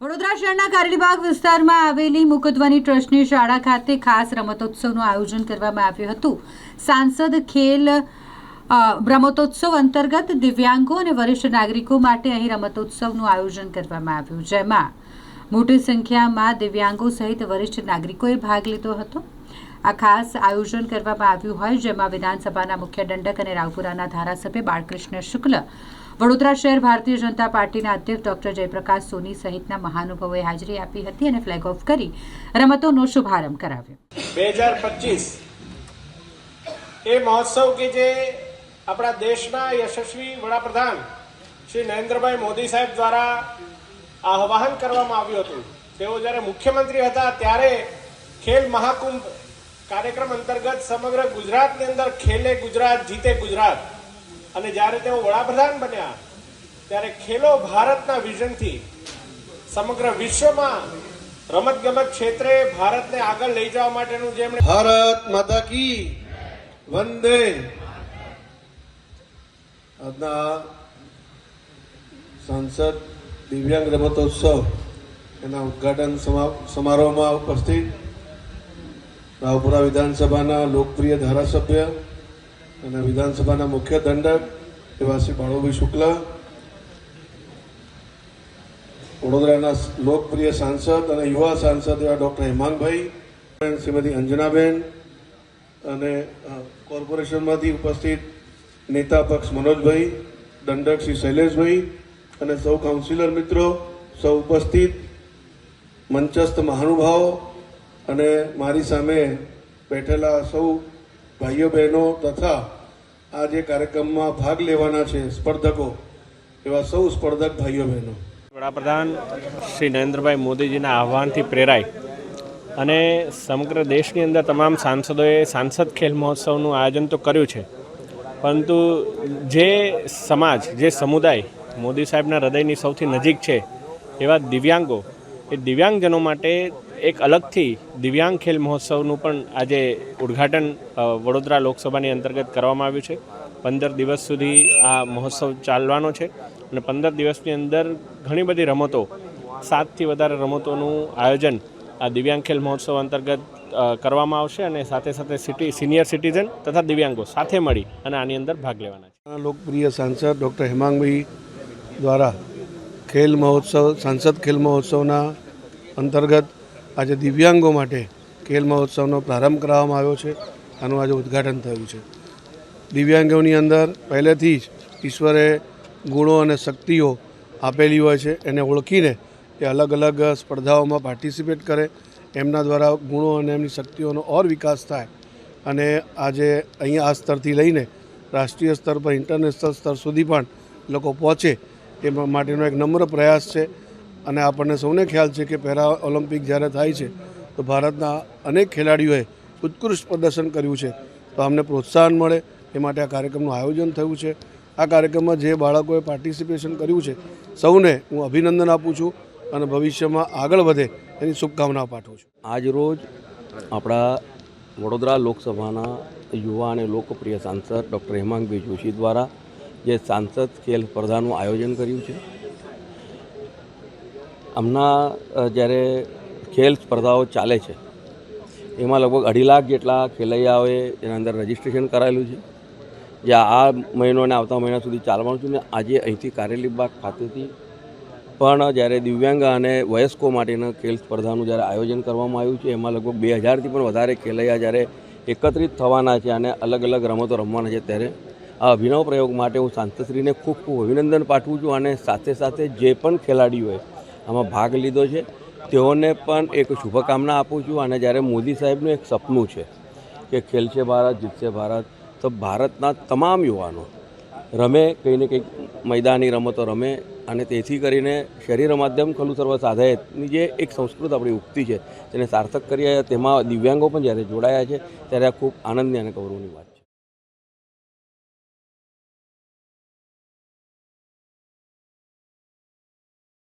વડોદરા શહેરના કારેલીબાગ વિસ્તારમાં આવેલી મુકદવાની ટ્રસ્ટની શાળા ખાતે ખાસ રમતોત્સવનું આયોજન કરવામાં આવ્યું હતું. સાંસદ ખેલ રમતોત્સવ અંતર્ગત દિવ્યાંગો અને વરિષ્ઠ નાગરિકો માટે અહીં રમતોત્સવનું આયોજન કરવામાં આવ્યું. જેમાં મોટી સંખ્યામાં દિવ્યાંગો સહિત વરિષ્ઠ નાગરિકોએ ભાગ લીધો હતો. આ ખાસ આયોજન કરવામાં આવ્યું હોય, જેમાં વિધાનસભાના મુખ્ય દંડક અને રાવપુરાના ધારાસભ્ય બાળકૃષ્ણ શુક્લ વડોદરા શહેર ભારતીય જનતા પાર્ટીના અધ્યક્ષ ડોક્ટર જયપ્રકાશ સોની સહિતના મહાનુભાવોએ હાજરી આપી હતી અને ફ્લેગ ઓફ કરી રમતોનો શુભારંભ કરાવ્યો. બે હજાર પચીસ એ મહોત્સવ કે જે આપણા દેશના યશસ્વી વડાપ્રધાન શ્રી નરેન્દ્રભાઈ મોદી સાહેબ દ્વારા આહ્વાન કરવામાં આવ્યું હતું. તેઓ જ્યારે મુખ્યમંત્રી હતા ત્યારે ખેલ મહાકુંભ કાર્યક્રમ અંતર્ગત સમગ્ર ગુજરાતની અંદર ખેલે ગુજરાત, જીતે ગુજરાત. અને જ્યારે તેઓ વડાપ્રધાન બન્યા, ત્યારે ખેલો ભારતના વિઝનથી સમગ્ર વિશ્વમાં રમત ગમત ક્ષેત્રે ભારતને આગળ લઈ જવા માટેનું જેમણે ભારત માતા કી વંદે. આજના સાંસદ દિવ્યાંગ રમતોત્સવ, એના ઉદ્ઘાટન સમા- સમારોહમાં ઉપસ્થિત રાવપુરા વિધાનસભાના લોકપ્રિય ધારાસભ્ય અને વિધાનસભાના મુખ્ય દંડક એવા શ્રી બાળુભાઈ શુક્લા, વડોદરાના લોકપ્રિય સાંસદ અને યુવા સાંસદ એવા ડૉક્ટર હેમાંગભાઈ શ્રીમતી અંજનાબેન અને કોર્પોરેશનમાંથી ઉપસ્થિત નેતા પક્ષ મનોજભાઈ, દંડક શ્રી શૈલેષભાઈ અને સૌ કાઉન્સિલર મિત્રો, સૌ ઉપસ્થિત, મંચસ્થ મહાનુભાવો અને મારી સામે બેઠેલા સૌ ભાઈઓ બહેનો તથા આ જે કાર્યક્રમમાં ભાગ લેવાના છે સ્પર્ધકો, એવા સૌ સ્પર્ધક ભાઈઓ બહેનો. વડાપ્રધાન શ્રી નરેન્દ્રભાઈ મોદીજીના આહવાનથી પ્રેરાય અને સમગ્ર દેશની અંદર તમામ સાંસદોએ સાંસદ ખેલ મહોત્સવનું આયોજન તો કર્યું છે. પરંતુ જે સમાજ, જે સમુદાય મોદી સાહેબના હૃદયની સૌથી નજીક છે એવા દિવ્યાંગો, એ દિવ્યાંગજનો માટે એક અલગથી દિવ્યાંગ ખેલ મહોત્સવનું પણ આજે ઉદ્ઘાટન વડોદરા લોકસભાની અંતર્ગત કરવામાં આવ્યું છે. પંદર દિવસ સુધી આ મહોત્સવ ચાલવાનો છે અને પંદર દિવસની અંદર ઘણી બધી રમતો, સાતથી વધારે રમતોનું આયોજન આ દિવ્યાંગ ખેલ મહોત્સવ અંતર્ગત કરવામાં આવશે અને સાથે સાથે સિટી, સિનિયર સિટીઝન તથા દિવ્યાંગો સાથે મળી અને આની અંદર ભાગ લેવાના છે. લોકપ્રિય સાંસદ ડૉક્ટર હેમાંગભાઈ દ્વારા ખેલ મહોત્સવ, સાંસદ ખેલ મહોત્સવના અંતર્ગત આજે દિવ્યાંગો માટે ખેલ મહોત્સવનો પ્રારંભ કરાવવામાં આવ્યો છે. આનું આજે ઉદ્ઘાટન થયું છે. દિવ્યાંગોની અંદર પહેલેથી જ ઈશ્વરે ગુણો અને શક્તિઓ આપેલી હોય છે. એને ઓળખીને એ અલગ અલગ સ્પર્ધાઓમાં પાર્ટિસિપેટ કરે. એમના દ્વારા ગુણો અને એમની શક્તિઓનો ઓર વિકાસ થાય. અને આજે અહીંયા આ સ્તરથી લઈને રાષ્ટ્રીય સ્તર પર ઇન્ટરનેશનલ સ્તર સુધી પણ લોકો પહોંચે એ માટેનો એક નમ્ર પ્રયાસ છે. અને આપણને સૌને ખ્યાલ છે કે પેરા ઓલિમ્પિક જ્યારે થાય છે, તો ભારતના અનેક ખેલાડીઓએ ઉત્કૃષ્ટ પ્રદર્શન કર્યું છે. તો અમને પ્રોત્સાહન મળે, એ માટે આ કાર્યક્રમનું આયોજન થયું છે. આ કાર્યક્રમમાં જે બાળકોએ પાર્ટિસિપેશન કર્યું છે, સૌને હું અભિનંદન આપું છું અને ભવિષ્યમાં આગળ વધે એની શુભકામના પાઠવું છું. આજ રોજ આપણા વડોદરા લોકસભાના યુવા અને લોકપ્રિય સાંસદ ડૉક્ટર હેમાંગભાઈ જોશી દ્વારા જે સાંસદ ખેલ સ્પર્ધાનું આયોજન કર્યું છે હમણાં જ્યારે ખેલ સ્પર્ધાઓ ચાલે છે, એમાં લગભગ અઢી લાખ જેટલા ખેલૈયાઓએ એના અંદર રજીસ્ટ્રેશન કરાયેલું છે. જે આ મહિનો અને આવતા મહિના સુધી ચાલવાનું છે. ને આજે અહીંથી કારેલીબાગ ખાતેથી પણ જ્યારે દિવ્યાંગ અને વયસ્કો માટેના ખેલ સ્પર્ધાનું જ્યારે આયોજન કરવામાં આવ્યું છે, એમાં લગભગ બે હજારથી પણ વધારે ખેલૈયા જ્યારે એકત્રિત થવાના છે અને અલગ અલગ રમતો રમવાના છે, ત્યારે આ અભિનવ પ્રયોગ માટે હું સાંસદશ્રીને ખૂબ ખૂબ અભિનંદન પાઠવું છું અને સાથે સાથે જે પણ ખેલાડીઓએ આમાં ભાગ લીધો છે. તેઓને પણ એક શુભકામના આપું છું. અને જ્યારે મોદી સાહેબનું એક સપનું છે કે ખેલશે ભારત, જીતશે ભારત, તો ભારતના તમામ યુવાનો રમે, કંઈ ને કંઈક મેદાની રમતો રમે અને તેથી કરીને શરીર માધ્યમ ખલું સર્વ સાધાયતની જે એક સંસ્કૃત આપણી ઉક્તિ છે, તેને સાર્થક કરી તેમાં દિવ્યાંગો પણ જ્યારે જોડાયા છે, ત્યારે આ ખૂબ આનંદની અને ગૌરવની વાત છે.